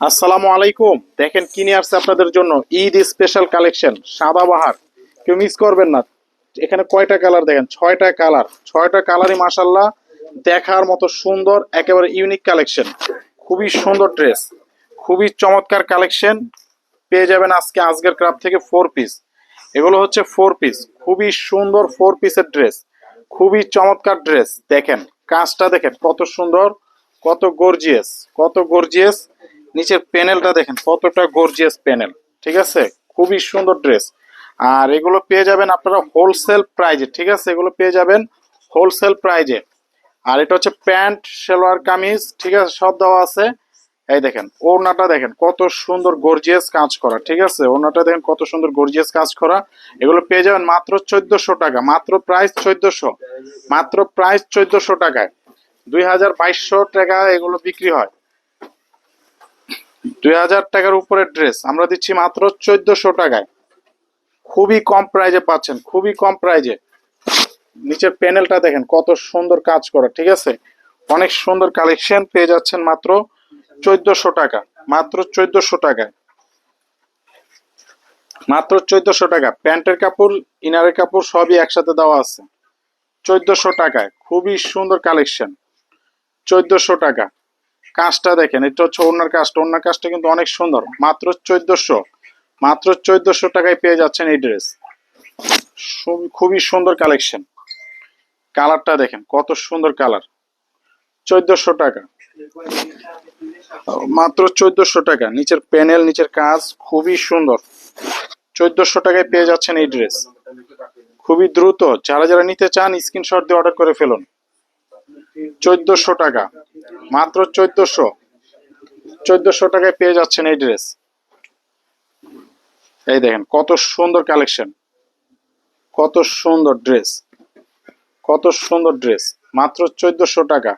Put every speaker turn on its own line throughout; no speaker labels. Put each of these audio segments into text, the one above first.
আসসালামু আলাইকুম। দেখেন কিনে আসছে আপনাদের জন্য। ঈদ স্পেশাল কালেকশন সাদাবাহার কেউ মিস করবেন না। এখানে কয়টা কালার দেখেন? ছয়টা কালার ছয়টা কালারই মাসাল্লাহ দেখার মতো সুন্দর, একেবারে ইউনিক কালেকশন খুবই সুন্দর ড্রেস খুবই চমৎকার কালেকশন পেয়ে যাবেন আজকে আজকের ক্রাফ থেকে ফোর পিস এগুলো হচ্ছে ফোর পিস খুবই সুন্দর ফোর পিসের ড্রেস খুবই চমৎকার ড্রেস দেখেন, কাজটা দেখেন, কত সুন্দর, কত গর্জিয়াস কত গর্জিয়াস নিচের প্যানেলটা দেখেন, কতটা গর্জিয়াস প্যানেল, ঠিক আছে? খুবই সুন্দর ড্রেস আর এগুলো পেয়ে যাবেন আপনারা হোলসেল প্রাইজে ঠিক আছে? এগুলো পেয়ে যাবেন হোলসেল প্রাইজে আর এটা হচ্ছে প্যান্ট, সালোয়ার, কামিজ, ঠিক আছে? সব দেওয়া আছে। এই দেখেন, ওড়নাটা দেখেন, কত সুন্দর গর্জিয়াস কাজ করা, ঠিক আছে? ওড়নাটা দেখেন, কত সুন্দর গর্জিয়াস কাজ করা। এগুলো পেয়ে যাবেন মাত্র চোদ্দশো টাকা, মাত্র প্রাইস চোদ্দশো, মাত্র প্রাইস চোদ্দশো টাকায়। দুই হাজার বাইশশো টাকা এগুলো বিক্রি হয়। দুই হাজার টাকার উপরে ড্রেস আমরা দিচ্ছি মাত্র চোদ্দশো টাকায়। খুবই কম প্রাইজে পাচ্ছেন, খুবই কম প্রাইজে নিচের প্যানেলটা দেখেন, কত সুন্দর কাজ করা, ঠিক আছে? অনেক সুন্দর কালেকশন পেয়ে যাচ্ছেন মাত্র চোদ্দশো টাকা, মাত্র চোদ্দশো টাকায়। মাত্র চোদ্দশো টাকা। প্যান্টের কাপড়, ইনারের কাপড় সবই একসাথে দেওয়া আছে। চোদ্দশো টাকায়, খুবই সুন্দর কালেকশন চোদ্দশো টাকা। কাজটা দেখেন, এটা হচ্ছে ওনার কাজটা। ওনার কাজটা কিন্তু অনেক সুন্দর। মাত্র চোদ্দশো মাত্র চোদ্দশো টাকায় পেয়ে যাচ্ছেন এই ড্রেস। খুবই সুন্দর কালেকশন। কালারটা দেখেন, কত সুন্দর কালার। চোদ্দশো টাকা। মাত্র চোদ্দশো টাকা। নিচের প্যানেল, নিচের কাজ খুবই সুন্দর। চোদ্দশো টাকায় পেয়ে যাচ্ছেন এই ড্রেস। খুবই দ্রুত। যারা যারা নিতে চান, স্ক্রিনশট দিয়ে অর্ডার করে ফেলুন। চোদ্দশো টাকা। মাত্র চোদ্দশো। চোদ্দশো টাকায় পেয়ে যাচ্ছেন এই ড্রেস। এই দেখেন, কত সুন্দর কালেকশন। কত সুন্দর ড্রেস। কত সুন্দর ড্রেস। মাত্র চোদ্দশো টাকা।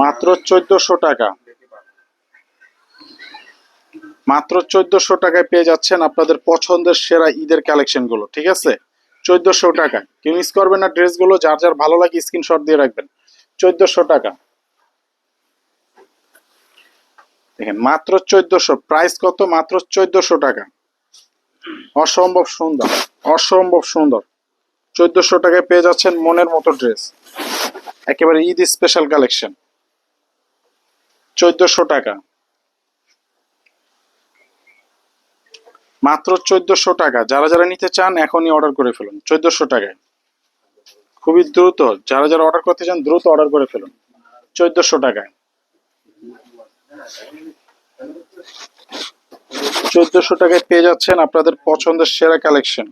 মাত্র চোদ্দশো টাকা। মাত্র চোদ্দশো টাকায় পেয়ে যাচ্ছেন আপনাদের পছন্দের সেরা ঈদের কালেকশনগুলো ঠিক আছে? চোদ্দশো টাকা। কেউ মিস করবেন না, ড্রেসগুলো যার যার ভালো লাগে স্ক্রিনশট দিয়ে রাখবেন। চোদ্দশো টাকা। দেখেন, মাত্র চোদ্দশো প্রাইস কত? মাত্র চোদ্দশো টাকা। অসম্ভব সুন্দর অসম্ভব সুন্দর। চোদ্দশো টাকায় পেয়ে যাচ্ছেন মনের মতো ড্রেস একেবারে ঈদ স্পেশাল কালেকশন চোদ্দশো টাকা। মাত্র চোদ্দশো টাকা। যারা যারা নিতে চান, এখনই অর্ডার করে ফেলুন। চোদ্দশো টাকায়। খুবই দ্রুত। যারা যারা অর্ডার করতে চান, দ্রুত অর্ডার করে ফেলুন। চোদ্দশো টাকায়। চোদ্দশো টাকায় পেয়ে যাচ্ছেন আপনাদের পছন্দের সেরা কালেকশন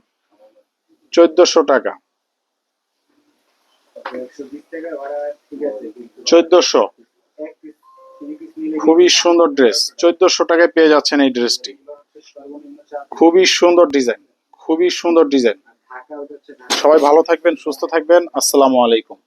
চোদ্দশো টাকা। চোদ্দশো। খুবই সুন্দর ড্রেস চোদ্দশো টাকায় পেয়ে যাচ্ছেন এই ড্রেসটি খুবই সুন্দর ডিজাইন খুবই সুন্দর ডিজাইন। সবাই ভালো থাকবেন সুস্থ থাকবেন। আসসালামু আলাইকুম।